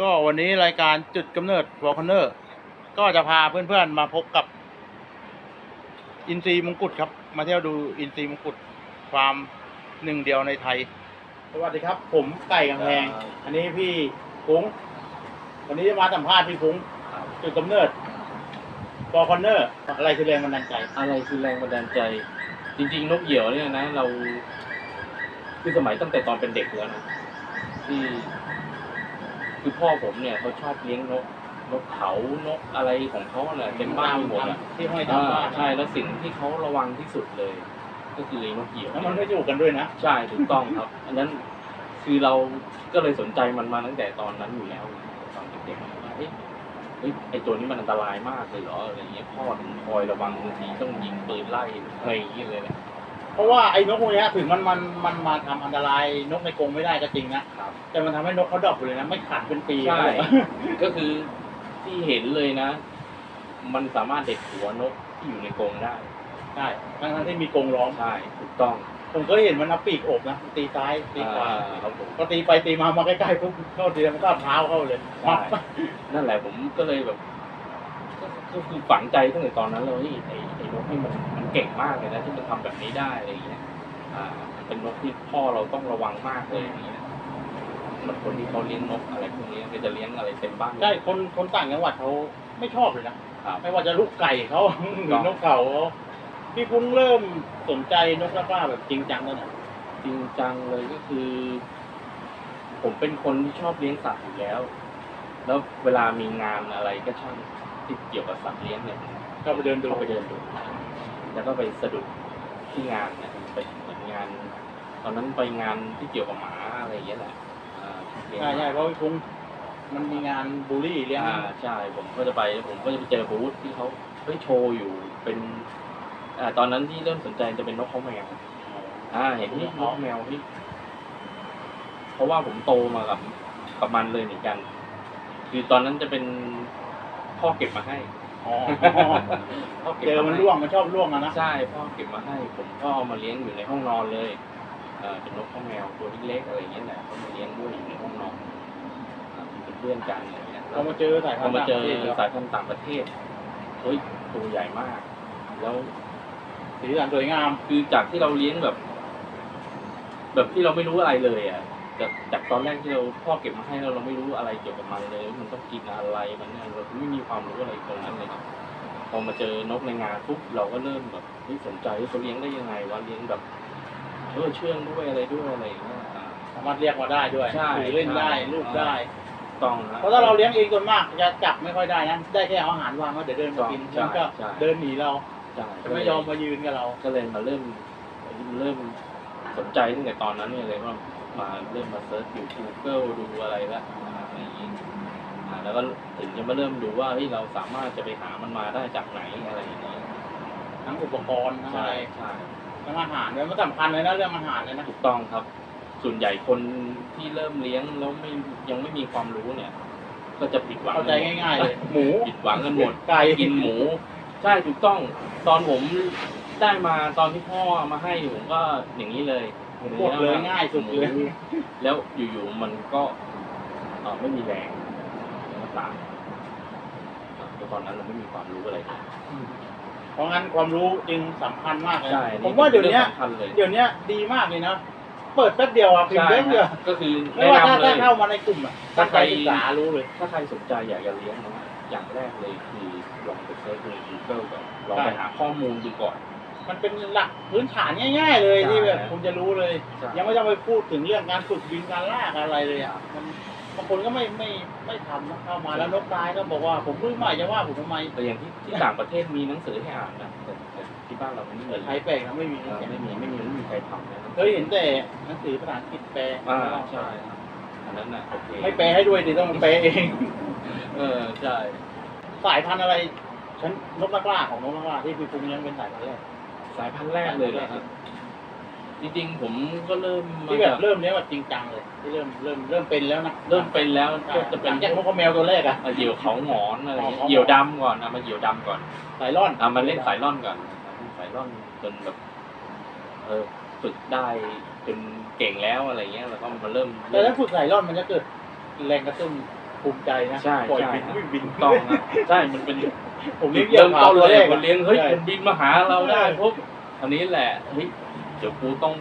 ก็วันนี้รายการจุดกำเนิดวอลคอนเนอร์ก็จะพาเพื่อนๆมาพบกับ อินทรีมงกุฎครับ มาเที่ยวดูอินทรีมงกุฎฟาร์มหนึ่งเดียวในไทย สวัสดีครับ ผมไก่กำแพงครับอันนี้พี่ฟุ้งวันนี้จะมาสัมภาษณ์พี่ฟุ้งจุดกำเนิดวอลคอนเนอร์อะไรคือแรงบันดาลใจ อะไรคือแรงบันดาลใจ จริงๆนกเหยี่ยวเนี่ยนะ เราคือสมัยตั้งแต่ตอนเป็นเด็กแล้วนะที่ คือพ่อผมเนี่ยเขาชอบเลี้ยงนกนกเขานกอะไรของเขาเนี่ยเต็มบ้านไปหมดอะที่ห้อยตามบ้านอ่าใช่แล้วสิ่งที่เขาระวังที่สุดเลย ก็คือไอ้นกเหยี่ยวแล้วมันก็อยู่กันด้วยนะใช่ถูกต้องครับ อันนั้นคือเราก็เลยสนใจมันมาตั้งแต่ตอนนั้นอยู่แล้วตอนเด็กๆว่าเอ๊ะเฮ้ยไอตัวนี้มันอันตรายมากเลยเหรออะไรเงี้ยพ่อถึงคอยระวังบางทีต้องยิงปืนไล่อะไรอย่างเงี้ยเลยแหละ เพราะว่าไอ้นกพวกเนี้ยถึงมันมันมันมาทำอันตรายนกในกรงไม่ได้ก็จริงนะ ครับ แต่มันทำให้นกเขาดรอปไปเลยนะ ไม่ขาดเป็นปีใช่เลยก็คือที่เห็นเลยนะ มันสามารถเด็ดหัวนกที่อยู่ในกรงได้ ใช่ทั้งทั้งที่มีกรงล้อมใช่ ถูกต้องผมก็เห็นมันเอาปีกโอบนะตีซ้ายตีขวาอ่าครับผมพอตีไปตีมามาใกล้ๆปุ๊บเข้าทีมันก็เอาเท้าเข้าเลยใช่นั่นแหละผมก็เลยแบบ ก็ก็คือฝังใจตั้งแต่ตอนนั้นเลยเฮ้ยไอ้ไอ้ นกนี่มันมันเก่งมากเลยนะที่มันทำแบบนี้ได้อะไรอย่างเงี้ยอ่ามันเป็นนกที่พ่อเราต้องระวังมากเลยอย่างเงี้ยมันคนที่เขาเลี้ยงนกอะไรพวกนี้ก็จะเลี้ยงอะไรเต็มบ้านใช่คนคนต่างจังหวัดเขาไม่ชอบเลยนะครับไม่ว่าจะลูกไก่เขาหรือนกเขาเขาพี่พุ้งเริ่มสนใจนกกระฟ้าแบบจริงจังแล้วนะจริงจังเลยก็คือ ผมเป็นคนที่ชอบเลี้ยงสัตว์อยู่แล้ว แล้วเวลามีงานอะไรก็ช่างที่เกี่ยวกับสัตว์เลี้ยงเนี่ย ก็ไปเดินดูเข้าไปเดินดู แล้วก็ไปสะดุดที่งานเนี่ยไปเหมือนงาน ตอนนั้นไปงานที่เกี่ยวกับหมาอะไรอย่างเงี้ยแหละอ่าเลี้ยงใช่ใช่เพราะพี่พุ้งมันมีงานบูลลี่เลี้ยงอ่าใช่ ผมก็จะไป ผมก็จะไปเจอบูธที่เขาเฮ้ยโชว์อยู่เป็นอ่าตอนนั้นที่เริ่มสนใจจะเป็นนกเขาแมวอ่าเห็นนี่นกแมวที่เพราะว่าผมโตมากับกับมันเลยเหมือนกัน คือตอนนั้นจะเป็นพ่อเก็บมาให้ อ๋อพ่อเก็บเจอมันร่วงมันชอบร่วงอะนะ ใช่พ่อเก็บมาให้ ผมก็เอามาเลี้ยงอยู่ในห้องนอนเลยเออเป็นนกข้าวแมวตัวเล็กๆอะไรอย่างเงี้ยแหละเขามาเลี้ยงด้วยอยู่ในห้องนอนอ่าเป็นเพื่อนกันอะไรอย่างเงี้ย เรามาเจอสายพัพอนธุ์มาเจอต่างประทศแล้วสายพันธุ์ต่างประเทศ เฮ้ย ตัวใหญ่มาก แล้วสีสันสวยงาม คือจากที่เราเลี้ยงแบบ แบบที่เราไม่รู้อะไรเลยอะ จากจากตอนแรกที่เราพ่อเก็บมาให้เราเราไม่รู้อะไรเกี่ยวกับมันเลยว่ามันต้องกินอะไรมันเนี่ยเราไม่มีความรู้อะไรตรงนั้นเลยครับพอมาเจอนกในงานปุ๊บเราก็เริ่มแบบเฮ้ยสนใจว่าเขาเลี้ยงได้ยังไงวะเลี้ยงแบบเออเชื่องด้วยอะไรด้วยอะไรอย่างเงี้ยอ่า สามารถเรียกมาได้ด้วยใช่ถือเล่นได้ใช่ ลูกได้ ต้องนะ เพราะถ้าเราเลี้ยงเองส่วนมากจะจับไม่ค่อยได้นะได้แค่เอาอาหารวางก็เดี๋ยวเดินมากินใช่มันก็ใช่ เดินหนีเราใช่จะไม่ยอมมายืนกับเรา ก็เลยมาเริ่มเริ่มสนใจตั้งแต่ตอนนั้นเนี่ยเลยว่า มาเริ่มมาเซิร์ชอยู่ Google ดูอะไรละอะไรอย่างงี้อ่าแล้วก็ถึงจะมาเริ่มดูว่าเฮ้ยเราสามารถจะไปหามันมาได้จากไหนอะไรอย่างนี้ทั้งอุปกรณ์ทั้งใช่อะไรใช่ทั้งอาหารด้วยมันสำคัญเลยนะเรื่องอาหารเลยนะถูกต้องครับ ส่วนใหญ่คนที่เริ่มเลี้ยงแล้วไม่ยังไม่มีความรู้เนี่ย ก็จะผิดหวังเข้าใจง่ายๆเลย หมูผิดหวังกันหมด ไก่กินหมู ใช่ถูกต้อง ตอนผมได้มาตอนที่พ่อเอามาให้ผมก็อย่างนี้เลย หมดเลยง่ายสุดเลยหมูแล้วอยู่ๆมันก็เอ่อไม่มีแรงมันก็ตายครับเพราะตอนนั้นเราไม่มีความรู้อะไรเลยเพราะงั้นความรู้จึงสำคัญมากเลยใช่ผมว่าเดี๋ยวเนี้ยสำคัญเลยเดี๋ยวเนี้ยดีมากเลยนะเปิดแป๊บเดียวอะพิมพ์ใช่แป๊บเดียวฮะก็คือไม่แนะว่าถ้านำเลถ้ายเข้ามาในกลุ่มอะถ้าถ้าใคใครรศึกษารู้เลย ถ้าใครสนใจอยากจะเลี้ยงนะอย่างแรกเลยคือลองไปเซิร์ชใน Google ก่อนลองไปหาข้อมูลดูก่อน มันเป็นหลักพื้นฐานง่าย ๆ เลยใช่ที่แบบคุณจะรู้เลยใช่ยังไม่ต้องไปพูดถึงเรื่องการฝึกบินการลากอะไรเลยอะมันบางคนก็ไม่ไม่ไม่ทำนะเข้ามาแล้วนกตายก็บอกว่าผมมือใหม่จะว่าผมทำไมแต่อย่างที่ที่ต่างประเทศมีหนังสือให้อ่านนะแต่แต่ที่บ้านเราไม่มีเลยไทยแปลกนะไม่มีเออไม่มีไม่มีไม่มีใครทำนะเคยเห็นแต่หนังสือภาษาอังกฤษแปลอ่าใช่ครับอันนั้นน่ะโอเคไม่แปลให้ด้วยดิต้องแปลเองเออใช่สายพันธุ์อะไรฉันนกนักล่าของนกนักล่าที่พี่ปุ้งเลี้ยงเป็นสายพันธุ์แรก สายพันธุ์แรกเลยนะครับ จริงๆ ผมก็เริ่มมาที่แบบจากเริ่มเลี้ยงแบบจริงจังเลยที่เริ่มเริ่มเริ่มเป็นแล้วนะเริ่มเป็นแล้วก็จะหเป็ลันงจากนกกระแมวตัวแรกอะ เหยี่ยวเขาหงอนอะไรอย่างเงี้ยอ๋อ เหยี่ยวดำก่อนนะมาเหยี่ยวดำก่อนสายร่อนอะมาเล่นสายล่อนก่อนสายล่อนจนแบบเออฝึกได้จนเก่งแล้วอะไรเงี้ยแล้วก็มาเริ่มแต่ถ้าฝึกสายร่อนมันจะเกิดแรงกระตุ้นภูมิใจนะใช่ปล่อยใช่ บินวิ่งบินถูกต้องนะใช่ มันเป็น ผมเลี้ยงเหเริ่มผาต้นตัวเลแรยกคนเลี้ยงเฮ้ยใช่มันบินมาหาเราได้ใช่ปุ๊บอันนี้แหละเฮ้ยเดี๋ยวกูต้อง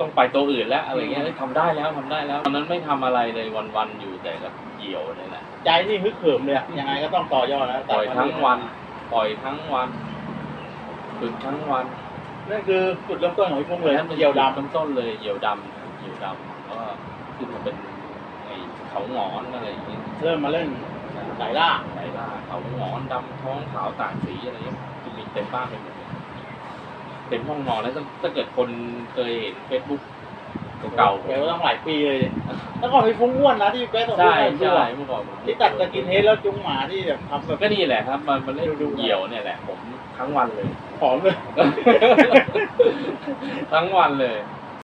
ต้องไปตัวอื่นแล้วอะไรเงี้ยเฮ้ยทำได้แล้วทำได้แล้วตอนนั้นไม่ทำอะไรเลยวันๆอยู่แต่กับเหยี่ยวนี่แหละ ใจนี่ฮึกเหิมเลยอะยังไงก็ต้องต่อยอดนะปล่อยทั้งวัน ปล่อยทั้งวันฝึกทั้งวันนั่นคือจุดเริ่มต้นของพี่พุ่งเลยนั่นเป็นเดียวดต้นต้นเลยเหยี่ยวดำเหยี่ยวดำแล้วก็ขึ้นมาเป็นไอ้เขาหงอนอะไรอย่างเงี้ยำเริ่มมาเล่น สายล่าไหนล่าเขาหงอนดำท้องขาวต่างสีอะไรเงี้ยจะมีเต็มบ้านไปหมดเลยเต็มห้องนอนแล้วถ้าถ้าเกิดคนเคยเห็นเฟซบุ๊กเก่าๆแกก็ต้องหลายปีเลยแล้วก่อนพี่พุ่งอ้วนนะที่แกส่งใช่รูปให้ดูใช่อะเมื่อก่อนผมที่ตัดสกินเฮดแล้วจุงหมาที่แบบทำแบบก็นี่แหละครับ มันมันเล่นดูๆเหยี่ยวเนี่ยแหละผมทั้งวันเลยผอมเลย ทั้งวันเลยแ